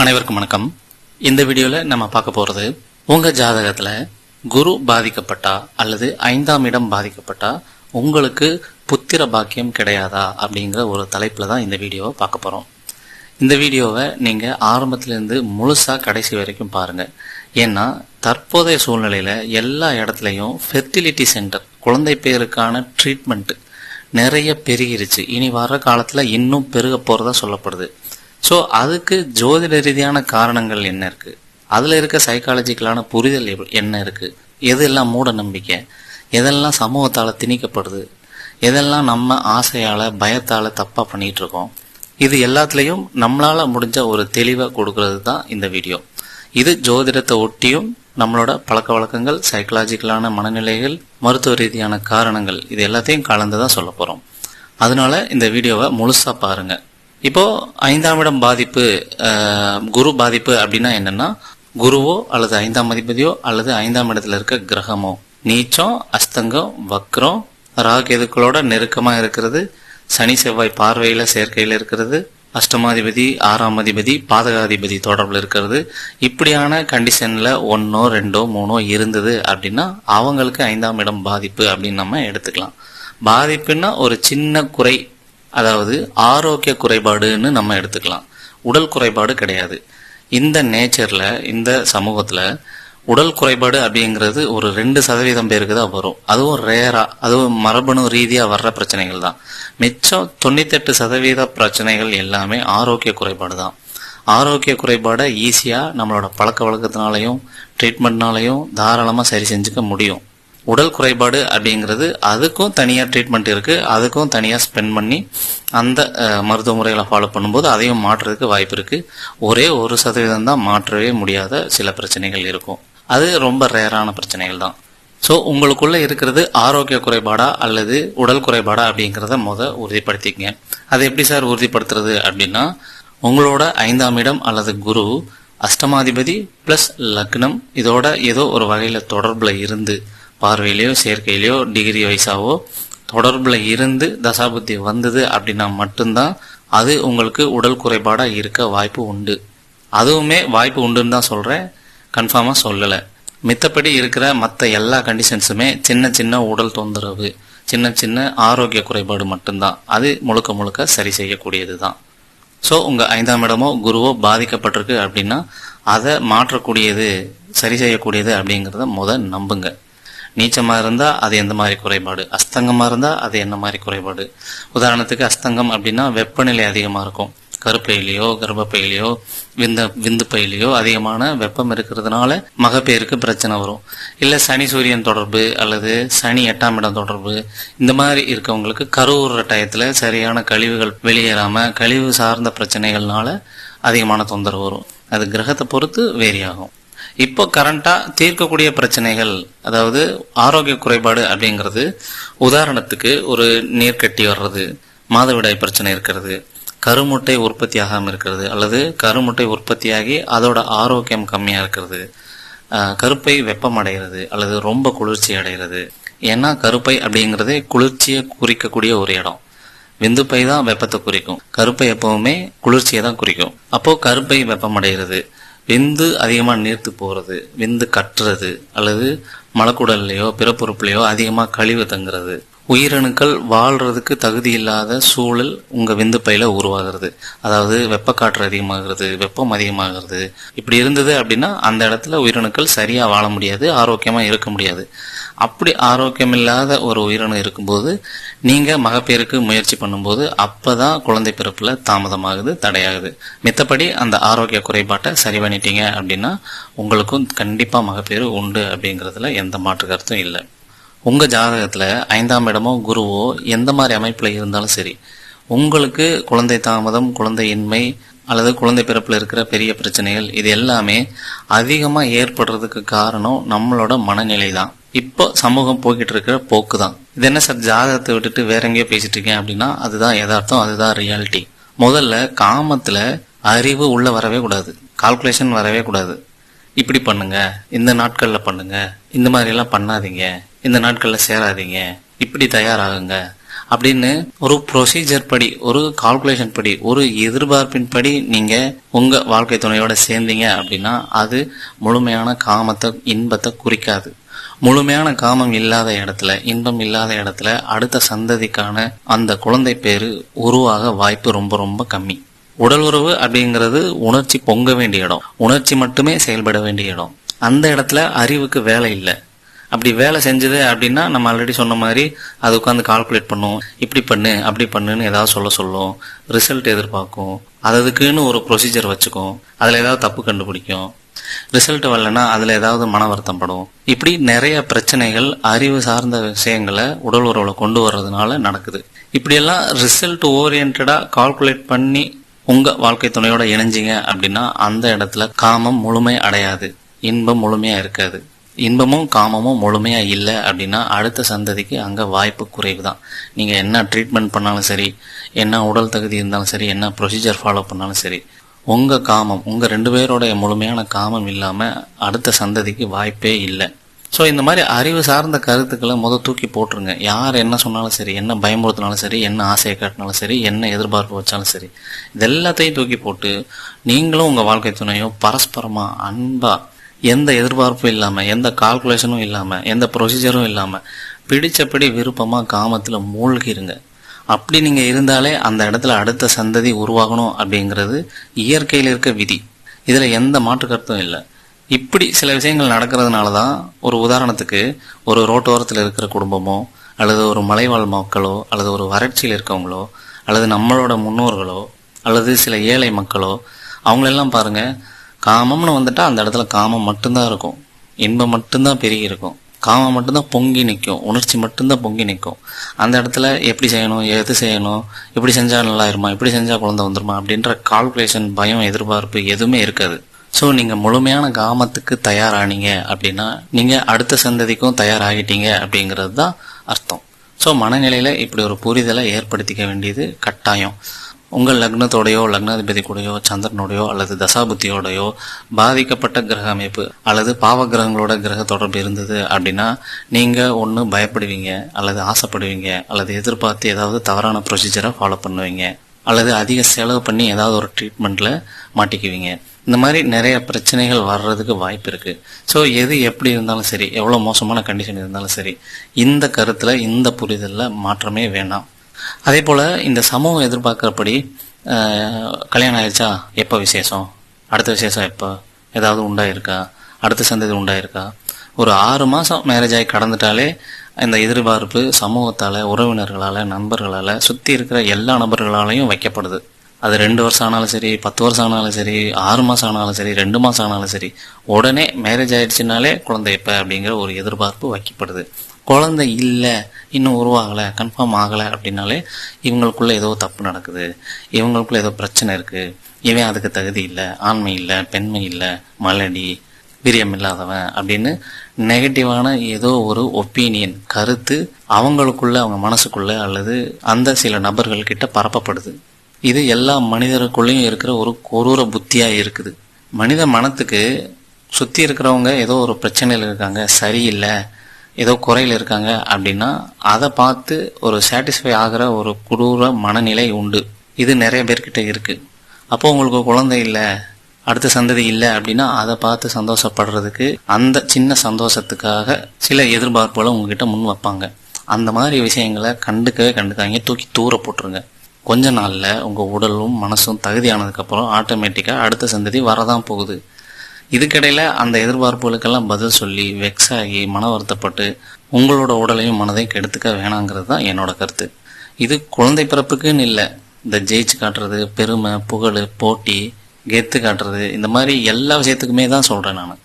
அனைவருக்கும் வணக்கம். இந்த வீடியோவில் நம்ம பார்க்க போகிறது உங்கள் ஜாதகத்தில் குரு பாதிக்கப்பட்டா அல்லது ஐந்தாம் இடம் பாதிக்கப்பட்டா உங்களுக்கு புத்திர பாக்கியம் கிடையாதா அப்படிங்கிற ஒரு தலைப்பில் தான் இந்த வீடியோவை பார்க்க போகிறோம் இந்த வீடியோவை நீங்கள் ஆரம்பத்திலேருந்து முழுசாக கடைசி வரைக்கும் பாருங்கள் ஏன்னா தற்போதைய சூழ்நிலையில் எல்லா இடத்துலையும் ஃபெர்டிலிட்டி சென்டர் குழந்தை பேருக்கான ட்ரீட்மெண்ட்டு நிறைய பெருகிருச்சு. இனி வர காலத்தில் இன்னும் பெருக போகிறதா சொல்லப்படுது. ஸோ அதுக்கு ஜோதிட ரீதியான காரணங்கள் என்ன இருக்குது அதில் இருக்க சைக்காலஜிக்கலான புரிதல் என்ன இருக்குது எதெல்லாம் மூட நம்பிக்கை? எதெல்லாம் சமூகத்தால் திணிக்கப்படுது? எதெல்லாம் நம்ம ஆசையால் பயத்தால் தப்பாக பண்ணிகிட்டு இருக்கோம் இது எல்லாத்துலேயும் நம்மளால் முடிஞ்ச ஒரு தெளிவாக கொடுக்கறது தான் இந்த வீடியோ. இது ஜோதிடத்தை ஒட்டியும் நம்மளோட பழக்க வழக்கங்கள் சைக்கலாஜிக்கலான மனநிலைகள் மருத்துவ ரீதியான காரணங்கள் இது எல்லாத்தையும் கலந்து தான் சொல்ல போகிறோம் அதனால இந்த வீடியோவை முழுசாக பாருங்கள் இப்போ ஐந்தாம் இடம் பாதிப்பு குரு பாதிப்பு அப்படின்னா என்னன்னா குருவோ அல்லது ஐந்தாம் அதிபதியோ அல்லது ஐந்தாம் இடத்துல இருக்க கிரகமோ. நீச்சம் அஸ்தங்கம் வக்ரம் ராகேதுக்களோட நெருக்கமாக இருக்கிறது. சனி செவ்வாய் பார்வையில் சேர்க்கையில் இருக்கிறது. அஷ்டமாதிபதி ஆறாம் அதிபதி பாதகாதிபதி தொடர்பில் இருக்கிறது. இப்படியான கண்டிஷனில் ஒன்றோ ரெண்டோ மூணோ இருந்தது அப்படின்னா அவங்களுக்கு ஐந்தாம் இடம் பாதிப்பு அப்படின்னு நம்ம எடுத்துக்கலாம். பாதிப்புன்னா ஒரு சின்ன குறை அதாவது ஆரோக்கிய குறைபாடுன்னு நம்ம எடுத்துக்கலாம். உடல் குறைபாடு கிடையாது. இந்த நேச்சரில் இந்த சமூகத்தில் உடல் குறைபாடு அப்படிங்கிறது ஒரு ரெண்டு சதவீதம் பேருக்கு தான் வரும். அதுவும் ரேராக அதுவும் மரபணு ரீதியாக வர்ற பிரச்சனைகள் தான். மிச்சம் தொண்ணூத்தெட்டு சதவீத பிரச்சனைகள் எல்லாமே ஆரோக்கிய குறைபாடு தான். ஆரோக்கிய குறைபாடை ஈஸியாக நம்மளோட பழக்க வழக்கத்தினாலையும் ட்ரீட்மெண்ட்னாலையும் தாராளமாக சரி செஞ்சுக்க முடியும். உடல் குறைபாடு அப்படிங்கிறது அதுக்கும் தனியாக ட்ரீட்மெண்ட் இருக்குது அதுக்கும் தனியாக ஸ்பெண்ட் பண்ணி அந்த அஹ், மருத்துவ முறைகளை ஃபாலோ பண்ணும்போது அதையும் மாற்றுறதுக்கு வாய்ப்பு இருக்குது ஒரே ஒரு சதவீதம் தான் மாற்றவே முடியாத சில பிரச்சனைகள் இருக்கும். அது ரொம்ப ரேரான பிரச்சனைகள் தான். ஸோ உங்களுக்குள்ள இருக்கிறது ஆரோக்கிய குறைபாடா அல்லது உடல் குறைபாடா அப்படிங்கிறத முத உறுதிப்படுத்திக்கங்க. அதை எப்படி சார் உறுதிப்படுத்துறது அப்படின்னா உங்களோட ஐந்தாம் இடம் அல்லது குரு அஷ்டமாதிபதி ப்ளஸ் லக்னம் இதோட ஏதோ ஒரு வகையில் தொடர்பில் இருந்து பார்வையிலையோ சேர்க்கையிலையோ டிகிரி வைஸாவோ தொடர்பில் இருந்து தசாபுத்தி வந்தது அப்படின்னா மட்டும்தான் அது உங்களுக்கு உடல் குறைபாடாக இருக்க வாய்ப்பு உண்டு. அதுவுமே வாய்ப்பு உண்டுன்னு தான் சொல்கிறேன் கன்ஃபார்மாக சொல்லலை. மித்தப்படி இருக்கிற மற்ற எல்லா கண்டிஷன்ஸுமே சின்ன சின்ன உடல் தொந்தரவு சின்ன சின்ன ஆரோக்கிய குறைபாடு மட்டும்தான். அது முழுக்க முழுக்க சரி செய்யக்கூடியது தான். ஸோ உங்கள் ஐந்தாம் இடமோ குருவோ பாதிக்கப்பட்டிருக்கு அப்படின்னா அதை மாற்றக்கூடியது சரி செய்யக்கூடியது அப்படிங்கிறத முத நம்புங்க. நீச்சமாக இருந்தால் அது எந்த மாதிரி குறைபாடு? அஸ்தங்கமாக இருந்தால் அது என்ன மாதிரி குறைபாடு? உதாரணத்துக்கு அஸ்தங்கம் அப்படின்னா வெப்பநிலை அதிகமாக இருக்கும். கருப்பையிலையோ கர்ப்பப்பையிலையோ விந்த விந்து பையிலையோ அதிகமான வெப்பம் இருக்கிறதுனால மகப்பேருக்கு பிரச்சனை வரும். இல்லை சனி சூரியன் தொடர்பு அல்லது சனி எட்டாம் இடம் தொடர்பு இந்த மாதிரி இருக்கவங்களுக்கு கருவுற டயத்தில் சரியான கழிவுகள் வெளியேறாமல் கழிவு சார்ந்த பிரச்சனைகள்னால அதிகமான தொந்தரவு வரும். அது கிரகத்தை பொறுத்து வேரி ஆகும் இப்போ கரண்டா தீர்க்கக்கூடிய பிரச்சனைகள் அதாவது ஆரோக்கிய குறைபாடு அப்படிங்கிறது உதாரணத்துக்கு ஒரு நீர் கட்டி வர்றது மாதவிடாய் பிரச்சனை இருக்கிறது கருமுட்டை உற்பத்தி ஆகாமல் இருக்கிறது அல்லது கருமுட்டை உற்பத்தியாகி அதோட ஆரோக்கியம் கம்மியாக இருக்கிறது கருப்பை வெப்பம் அடைகிறது அல்லது ரொம்ப குளிர்ச்சி அடைகிறது. ஏன்னா கருப்பை அப்படிங்கிறதே குளிர்ச்சியை குறிக்கக்கூடிய ஒரு இடம். விந்துப்பை தான் வெப்பத்தை குறிக்கும். கருப்பை எப்பவுமே குளிர்ச்சியை தான் குறிக்கும். அப்போ கருப்பை வெப்பம் அடைகிறது விந்து அதிகமாக நீர்த்து போகிறது விந்து கட்டுறது அல்லது மலக்குடல்லையோ பிறப்புறுப்புலையோ அதிகமாக கழிவு தங்குறது. உயிரணுக்கள் வாழ்றதுக்கு தகுதி இல்லாத சூழல் உங்கள் விந்துப்பையில் உருவாகிறது. அதாவது வெப்பக்காற்று அதிகமாகிறது வெப்பம் அதிகமாகிறது. இப்படி இருந்தது அப்படின்னா அந்த இடத்துல உயிரணுக்கள் சரியாக வாழ முடியாது ஆரோக்கியமாக இருக்க முடியாது. அப்படி ஆரோக்கியம் இல்லாத ஒரு உயிரினம் இருக்கும்போது நீங்கள் மகப்பேருக்கு முயற்சி பண்ணும்போது அப்போ தான் குழந்தை பிறப்பில் தாமதமாகுது தடையாகுது. மித்தபடி அந்த ஆரோக்கிய குறைபாட்டை சரி பண்ணிட்டீங்க அப்படின்னா உங்களுக்கும் கண்டிப்பாக மகப்பேறு உண்டு அப்படிங்கிறதுல எந்த மாற்று கருத்தும் இல்லை. உங்கள் ஜாதகத்தில் ஐந்தாம் இடமோ குருவோ எந்த மாதிரி அமைப்பில் இருந்தாலும் சரி உங்களுக்கு குழந்தை தாமதம் குழந்தையின்மை அல்லது குழந்தை பிறப்பில் இருக்கிற பெரிய பிரச்சனைகள் இது எல்லாமே அதிகமாக ஏற்படுறதுக்கு காரணம் நம்மளோட மனநிலை தான் இப்போ சமூகம் போய்கிட்டு இருக்கிற போக்கு தான் இது என்ன சார் ஜாதகத்தை விட்டுட்டு வேற எங்கேயோ பேசிட்டு இருக்கேன் அப்படின்னா அதுதான் யதார்த்தம் அதுதான் ரியாலிட்டி முதல்ல காமத்தில் அறிவு உள்ளே வரவே கூடாது. கால்குலேஷன் வரவே கூடாது. இப்படி பண்ணுங்க இந்த நாட்களில் பண்ணுங்க இந்த மாதிரிலாம் பண்ணாதீங்க இந்த நாட்களில் சேராதீங்க இப்படி தயாராகுங்க அப்படின்னு ஒரு ப்ரொசீஜர் படி ஒரு கால்குலேஷன் படி ஒரு எதிர்பார்ப்பின் படி நீங்க உங்க வாழ்க்கை துணையோட சேர்ந்தீங்க அப்படின்னா அது முழுமையான காமத்தை இன்பத்தை குறிக்காது. முழுமையான காமம் இல்லாத இடத்துல இன்பம் இல்லாத இடத்துல அடுத்த சந்ததிக்கான அந்த குழந்தை பேரு உருவாக வாய்ப்பு ரொம்ப ரொம்ப கம்மி. உடல் உறவு அப்படிங்கிறது உணர்ச்சி பொங்க வேண்டிய இடம். உணர்ச்சி மட்டுமே செயல்பட வேண்டிய இடம். அந்த இடத்துல அறிவுக்கு வேலை இல்லை. அப்படி வேலை செஞ்சது அப்படின்னா நம்ம ஆல்ரெடி சொன்ன மாதிரி அது உட்காந்து கால்குலேட் பண்ணும் இப்படி பண்ணு அப்படி பண்ணுன்னு ஏதாவது சொல்ல சொல்லும். ரிசல்ட் எதிர்பார்க்கும். அதுக்குன்னு ஒரு ப்ரொசீஜர் வச்சுக்கும். அதில் ஏதாவது தப்பு கண்டுபிடிக்கும். ரிசல்ட் வரலன்னா அதில் ஏதாவது மன வருத்தம் படும். இப்படி நிறைய பிரச்சனைகள் அறிவு சார்ந்த விஷயங்களை உடல் உறவுல கொண்டு வர்றதுனால நடக்குது. இப்படியெல்லாம் ரிசல்ட் ஓரியன்டா கால்குலேட் பண்ணி உங்க வாழ்க்கை துணையோட இணைஞ்சிங்க அப்படின்னா அந்த இடத்துல காமம் முழுமை அடையாது. இன்பம் முழுமையா இருக்காது. இன்பமும் காமமும் முழுமையாக இல்லை அப்படின்னா அடுத்த சந்ததிக்கு அங்கே வாய்ப்பு குறைவு தான் நீங்கள் என்ன ட்ரீட்மெண்ட் பண்ணாலும் சரி என்ன உடல் தகுதி இருந்தாலும் சரி என்ன ப்ரொசீஜர் ஃபாலோ பண்ணாலும் சரி உங்கள் காமம் உங்கள் ரெண்டு பேரோடைய முழுமையான காமம் இல்லாமல் அடுத்த சந்ததிக்கு வாய்ப்பே இல்லை. ஸோ இந்த மாதிரி அறிவு சார்ந்த கருத்துக்களை முத தூக்கி போட்டுருங்க. யார் என்ன சொன்னாலும் சரி என்ன பயமுறுத்தினாலும் சரி என்ன ஆசையை காட்டினாலும் சரி என்ன எதிர்பார்ப்பு வச்சாலும் சரி இது எல்லாத்தையும் தூக்கி போட்டு நீங்களும் உங்கள் வாழ்க்கை துணையும் பரஸ்பரமாக அன்பாக எந்த எதிர்பார்ப்பும் இல்லாமல் எந்த கால்குலேஷனும் இல்லாமல் எந்த ப்ரொசீஜரும் இல்லாமல் பிடிச்சபடி விருப்பமாக காமத்தில் மூழ்கிருங்க. அப்படி நீங்கள் இருந்தாலே அந்த இடத்துல அடுத்த சந்ததி உருவாகணும் அப்படிங்கிறது இயற்கையில் இருக்க விதி. இதில் எந்த மாற்று கருத்தும் இல்லை. இப்படி சில விஷயங்கள் நடக்கிறதுனால தான் ஒரு உதாரணத்துக்கு ஒரு ரோட்டோரத்தில் இருக்கிற குடும்பமோ அல்லது ஒரு மலைவாழ் மக்களோ அல்லது ஒரு வறட்சியில் இருக்கவங்களோ அல்லது நம்மளோட முன்னோர்களோ அல்லது சில ஏழை மக்களோ அவங்களெல்லாம் பாருங்கள் காமம்னு வந்துட்டா அந்த இடத்துல காமம் மட்டும்தான் இருக்கும். இன்பம் மட்டும்தான் பெருகி இருக்கும். காமம் மட்டும்தான் பொங்கி நிற்கும் உணர்ச்சி மட்டும்தான் பொங்கி நிற்கும் அந்த இடத்துல எப்படி செய்யணும் எது செய்யணும் இப்படி செஞ்சால் நல்லா இருமா இப்படி செஞ்சால் குழந்தை வந்துருமா அப்படின்ற கால்குலேஷன் பயம் எதிர்பார்ப்பு எதுவுமே இருக்காது. ஸோ நீங்கள் முழுமையான காமத்துக்கு தயாரானீங்க அப்படின்னா நீங்கள் அடுத்த சந்ததிக்கும் தயாராகிட்டீங்க அப்படிங்கிறது தான் அர்த்தம். ஸோ மனநிலையில் இப்படி ஒரு புரிதலை ஏற்படுத்திக்க வேண்டியது கட்டாயம். உங்கள் லக்னத்தோடையோ லக்னாதிபதி கூடயோ சந்திரனோடையோ அல்லது தசாபுத்தியோடையோ பாதிக்கப்பட்ட கிரக அமைப்பு அல்லது பாவ கிரகங்களோட கிரக தொடர்பு இருந்தது அப்படின்னா நீங்கள் ஒன்று பயப்படுவீங்க அல்லது ஆசைப்படுவீங்க அல்லது எதிர்பார்த்து ஏதாவது தவறான ப்ரொசீஜரை ஃபாலோ பண்ணுவீங்க அல்லது அதிக செலவு பண்ணி ஏதாவது ஒரு ட்ரீட்மெண்ட்டில் மாட்டிக்குவீங்க. இந்த மாதிரி நிறைய பிரச்சனைகள் வர்றதுக்கு வாய்ப்பு இருக்கு. ஸோ எது எப்படி இருந்தாலும் சரி எவ்வளோ மோசமான கண்டிஷன் இருந்தாலும் சரி இந்த கருத்தில் இந்த புரிதலில் மாற்றமே வேண்டாம் அதே போல் இந்த சமூகம் எதிர்பார்க்குறபடி கல்யாணம் ஆயிடுச்சா? எப்போ விசேஷம்? அடுத்த விசேஷம் எப்போ? ஏதாவது உண்டாயிருக்கா? அடுத்த சந்ததி உண்டாயிருக்கா? ஒரு ஆறு மாதம் மேரேஜ் ஆகி கடந்துட்டாலே இந்த எதிர்பார்ப்பு சமூகத்தால் உறவினர்களால் நண்பர்களால் சுற்றி இருக்கிற எல்லா நபர்களாலையும் வைக்கப்படுது. அது ரெண்டு வருஷம் ஆனாலும் சரி பத்து வருஷம் ஆனாலும் சரி ஆறு மாதம் ஆனாலும் சரி ரெண்டு மாதம் ஆனாலும் சரி உடனே மேரேஜ் ஆயிடுச்சுனாலே குழந்தை எப்போ அப்படிங்கிற ஒரு எதிர்பார்ப்பு வைக்கப்படுது. குழந்தை இல்லை இன்னும் உருவாகலை கன்ஃபார்ம் ஆகலை அப்படின்னாலே இவங்களுக்குள்ள ஏதோ தப்பு நடக்குது. இவங்களுக்குள்ள ஏதோ பிரச்சனை இருக்குது இவன் அதுக்கு தகுதி இல்லை ஆண்மை இல்லை பெண்மை இல்லை மலடி வீரியம் இல்லாதவன் அப்படின்னு நெகட்டிவான ஏதோ ஒரு ஒப்பீனியன் கருத்து அவங்களுக்குள்ள அவங்க மனசுக்குள்ள அல்லது அந்த சில நபர்கள் கிட்ட பரப்பப்படுது. இது எல்லா மனிதருக்குள்ளேயும் இருக்கிற ஒரு கொரூர புத்தியாக இருக்குது. மனித மனத்துக்கு சுற்றி இருக்கிறவங்க ஏதோ ஒரு பிரச்சனையில் இருக்காங்க சரியில்லை ஏதோ குறையில் இருக்காங்க அப்படின்னா அதை பார்த்து ஒரு சாட்டிஸ்ஃபை ஆகிற ஒரு கொடூர மனநிலை உண்டு. இது நிறைய பேர்கிட்ட இருக்குது அப்போ உங்களுக்கு குழந்தை இல்லை அடுத்த சந்ததி இல்லை அப்படின்னா அதை பார்த்து சந்தோஷப்படுறதுக்கு அந்த சின்ன சந்தோஷத்துக்காக சில எதிர்பார்ப்புகளை உங்ககிட்ட முன் வைப்பாங்க. அந்த மாதிரி விஷயங்களை கண்டுக்கவே கண்டுக்காங்க தூக்கி தூர போட்டுருங்க. கொஞ்ச நாளில் உங்கள் உடலும் மனசும் தகுதியானதுக்கப்புறம் ஆட்டோமேட்டிக்காக அடுத்த சந்ததி வரதான் போகுது. இதுக்கிடையில அந்த எதிர்பார்ப்புகளுக்கெல்லாம் பதில் சொல்லி வெக்ஸ் ஆகி மன வருத்தப்பட்டு உங்களோட உடலையும் மனதையும் கெடுத்துக்க வேணாங்கிறது தான் என்னோட கருத்து. இது குழந்தை பிறப்புக்குன்னு இல்லை. இந்த ஜெயிச்சு காட்டுறது பெருமை புகழ் போட்டி கெத்து காட்டுறது இந்த மாதிரி எல்லா விஷயத்துக்குமே தான் சொல்கிறேன் நான்.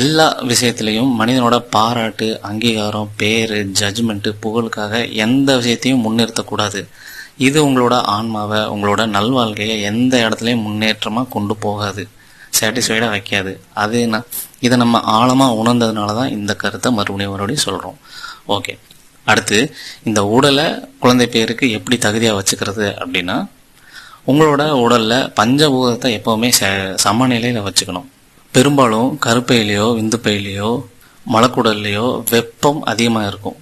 எல்லா விஷயத்துலையும் மனிதனோட பாராட்டு அங்கீகாரம் பேர் ஜட்ஜ்மெண்ட்டு புகழுக்காக எந்த விஷயத்தையும் முன்னிறுத்தக்கூடாது. இது உங்களோட ஆன்மாவை உங்களோட நல்வாழ்க்கையை எந்த இடத்துலையும் முன்னேற்றமாக கொண்டு போகாது. சாட்டிஸ்ஃபைடாக வைக்காது. அது நான் இதை நம்ம ஆழமாக உணர்ந்ததுனால தான் இந்த கருத்தை மறுபடியும் மறுபடியும் சொல்கிறோம் ஓகே அடுத்து இந்த உடலை குழந்தை பேருக்கு எப்படி தகுதியாக வச்சுக்கிறது அப்படின்னா உங்களோட உடலில் பஞ்சபூதத்தை எப்போவுமே ச- சமநிலையில் வச்சுக்கணும். பெரும்பாலும் கருப்பையிலையோ விந்துப்பையிலையோ மலக்குடல்லையோ வெப்பம் அதிகமாக இருக்கும்.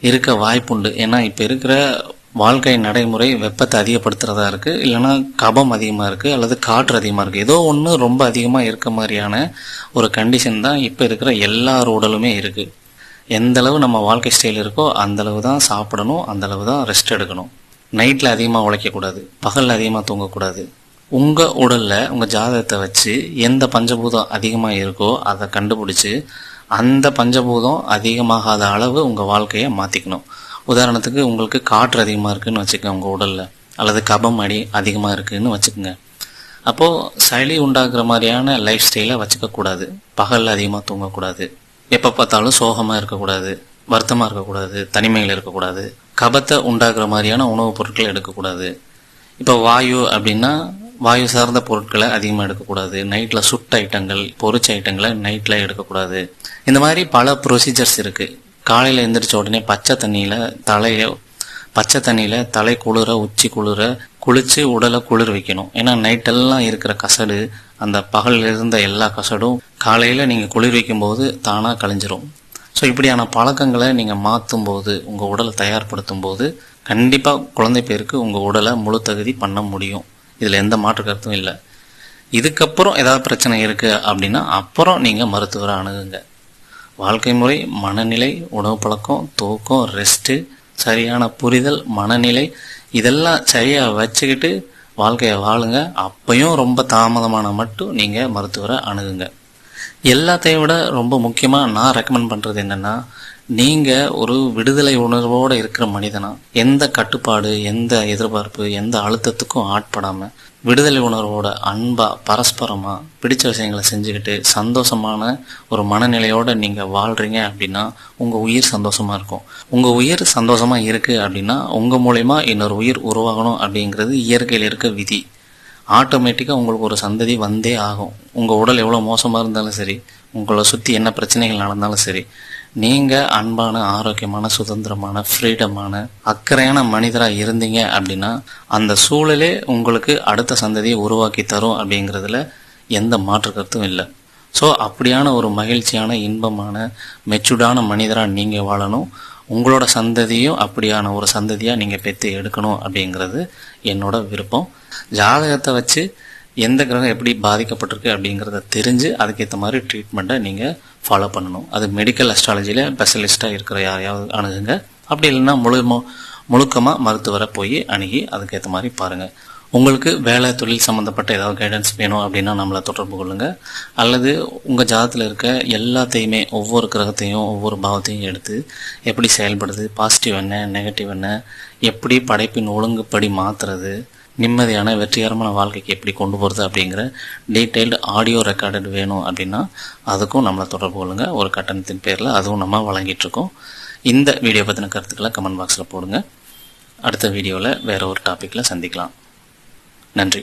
இருக்க வாய்ப்புண்டு. ஏன்னா இப்போ இருக்கிற வாழ்க்கை நடைமுறை வெப்பத்தை அதிகப்படுத்துறதா இருக்கு இல்லைன்னா கபம் அதிகமாக இருக்கு அல்லது காற்று அதிகமாக இருக்கு. ஏதோ ஒன்று ரொம்ப அதிகமாக இருக்க மாதிரியான ஒரு கண்டிஷன் தான் இப்போ இருக்கிற எல்லார் உடலுமே இருக்கு. எந்த அளவு நம்ம வாழ்க்கை ஸ்டைல் இருக்கோ அந்த அளவு தான் சாப்பிடணும் அந்த அளவு தான் ரெஸ்ட் எடுக்கணும். நைட்டில் அதிகமாக உழைக்கக்கூடாது பகலில் அதிகமாக தூங்கக்கூடாது. உங்கள் உடலில் உங்கள் ஜாதகத்தை வச்சு எந்த பஞ்சபூதம் அதிகமாக இருக்கோ அதை கண்டுபிடிச்சி அந்த பஞ்சபூதம் அதிகமாகாத அளவு உங்கள் வாழ்க்கையை மாற்றிக்கணும் உதாரணத்துக்கு உங்களுக்கு காற்று அதிகமாக இருக்குன்னு வச்சுக்கோங்க உங்கள் உடலில். அல்லது கபம் அடி அதிகமாக இருக்குதுன்னு வச்சுக்கோங்க. அப்போது சளி உண்டாக்குற மாதிரியான லைஃப் ஸ்டைலை வச்சுக்கக்கூடாது பகலில் அதிகமாக தூங்கக்கூடாது. எப்போ பார்த்தாலும் சோகமாக இருக்கக்கூடாது. வருத்தமாக இருக்கக்கூடாது. தனிமையில் இருக்கக்கூடாது. கபத்தை உண்டாக்குற மாதிரியான உணவுப் பொருட்களை எடுக்கக்கூடாது. இப்போ வாயு அப்படின்னா வாயு சார்ந்த பொருட்களை அதிகமாக எடுக்கக்கூடாது. நைட்டில் சுட்ட ஐட்டங்கள் பொரிச்ச ஐட்டங்களை நைட்டில் எடுக்கக்கூடாது. இந்த மாதிரி பல ப்ரொசீஜர்ஸ் இருக்குது காலையில் எந்திரிச்ச உடனே பச்சை தண்ணியில் தலையை பச்சை தண்ணியில் தலை குளிர உச்சி குளிர குளித்து உடலை குளிர் வைக்கணும். ஏன்னா நைட்டெல்லாம் இருக்கிற கசடு அந்த பகலில் இருந்த எல்லா கசடும் காலையில் நீங்கள் குளிர் வைக்கும்போது தானாக கழிஞ்சிரும் ஸோ இப்படியான பழக்கங்களை நீங்கள் மாற்றும் போது உங்கள் உடலை தயார்படுத்தும் போது கண்டிப்பாக குழந்தை பேருக்கு உங்கள் உடலை முழு தகுதி பண்ண முடியும். இதில் எந்த மாற்று கருத்தும் இல்லை. இதுக்கப்புறம் ஏதாவது பிரச்சனை இருக்குது அப்படின்னா அப்புறம் நீங்கள் மருத்துவரை அணுகுங்க. வாழ்க்கை முறை மனநிலை உணவு பழக்கம் தூக்கம் ரெஸ்ட்டு சரியான புரிதல் மனநிலை இதெல்லாம் சரியாக வச்சுக்கிட்டு வாழ்க்கையை வாழுங்க. அப்பையும் ரொம்ப தாமதமான மட்டும் நீங்கள் மருத்துவரை அணுகுங்க. எல்லாத்தையும் விட ரொம்ப முக்கியமாக நான் ரெக்கமெண்ட் பண்ணுறது என்னென்னா நீங்கள் ஒரு விடுதலை உணர்வோடு இருக்கிற மனிதனா எந்த கட்டுப்பாடு எந்த எதிர்பார்ப்பு எந்த அழுத்தத்துக்கும் ஆட்படாமல் விடுதலை உணர்வோட அன்பா பரஸ்பரமா பிடிச்ச விஷயங்களை செஞ்சுக்கிட்டு சந்தோஷமான ஒரு மனநிலையோட நீங்க வாழ்றீங்க அப்படின்னா உங்க உயிர் சந்தோஷமா இருக்கும். உங்க உயிர் சந்தோஷமா இருக்கு அப்படின்னா உங்க மூலயமா இன்னொரு உயிர் உருவாகணும் அப்படிங்கிறது இயற்கையில் இருக்க விதி. ஆட்டோமேட்டிக்காக உங்களுக்கு ஒரு சந்ததி வந்தே ஆகும். உங்கள் உடல் எவ்வளோ மோசமாக இருந்தாலும் சரி உங்களை சுற்றி என்ன பிரச்சனைகள் நடந்தாலும் சரி நீங்கள் அன்பான ஆரோக்கியமான சுதந்திரமான ஃப்ரீடமான அக்கறையான மனிதராக இருந்தீங்க அப்படின்னா அந்த சூழலே உங்களுக்கு அடுத்த சந்ததியை உருவாக்கி தரும் அப்படிங்கிறதுல எந்த மாற்று கருத்தும் இல்லை. ஸோ அப்படியான ஒரு மகிழ்ச்சியான இன்பமான மெச்சூர்டான மனிதராக நீங்கள் வாழணும். உங்களோட சந்ததியும் அப்படியான ஒரு சந்ததியாக நீங்கள் பெற்று எடுக்கணும் அப்படிங்கிறது என்னோட விருப்பம். ஜாதகத்தை வச்சு எந்த கிரகம் எப்படி பாதிக்கப்பட்டிருக்கு அப்படிங்கிறத தெரிஞ்சு அதுக்கேற்ற மாதிரி ட்ரீட்மெண்ட்டை நீங்கள் ஃபாலோ பண்ணணும். அது மெடிக்கல் அஸ்ட்ராலஜியில் ஸ்பெஷலிஸ்ட்டாக இருக்கிற யாரையாவது அணுகுங்க. அப்படி இல்லைன்னா முழு முழுக்கமாக மருத்துவரை போய் அணுகி அதுக்கேற்ற மாதிரி பாருங்கள் உங்களுக்கு வேலை தொழில் சம்மந்தப்பட்ட ஏதாவது கைடன்ஸ் வேணும் அப்படின்னா நம்மளை தொடர்பு கொள்ளுங்கள் அல்லது உங்கள் ஜாதத்தில் இருக்க எல்லாத்தையுமே ஒவ்வொரு கிரகத்தையும் ஒவ்வொரு பாவத்தையும் எடுத்து எப்படி செயல்படுது பாசிட்டிவ் என்ன நெகட்டிவ் என்ன எப்படி படைப்பின் ஒழுங்குப்படி மாற்றுறது நிம்மதியான வெற்றிகரமான வாழ்க்கைக்கு எப்படி கொண்டு போகிறது அப்படிங்கிற டீட்டெயில்டு ஆடியோ ரெக்கார்டட் வேணும் அப்படின்னா அதுக்கும் நம்மளை தொடர்பு கொள்ளுங்கள் ஒரு கட்டணத்தின் பேரில் அதுவும் நம்ம வழங்கிட்டுருக்கோம். இந்த வீடியோ பற்றின கருத்துக்களை கமெண்ட் பாக்ஸில் போடுங்க. அடுத்த வீடியோவில் வேறு ஒரு டாப்பிக்கில் சந்திக்கலாம். நன்றி.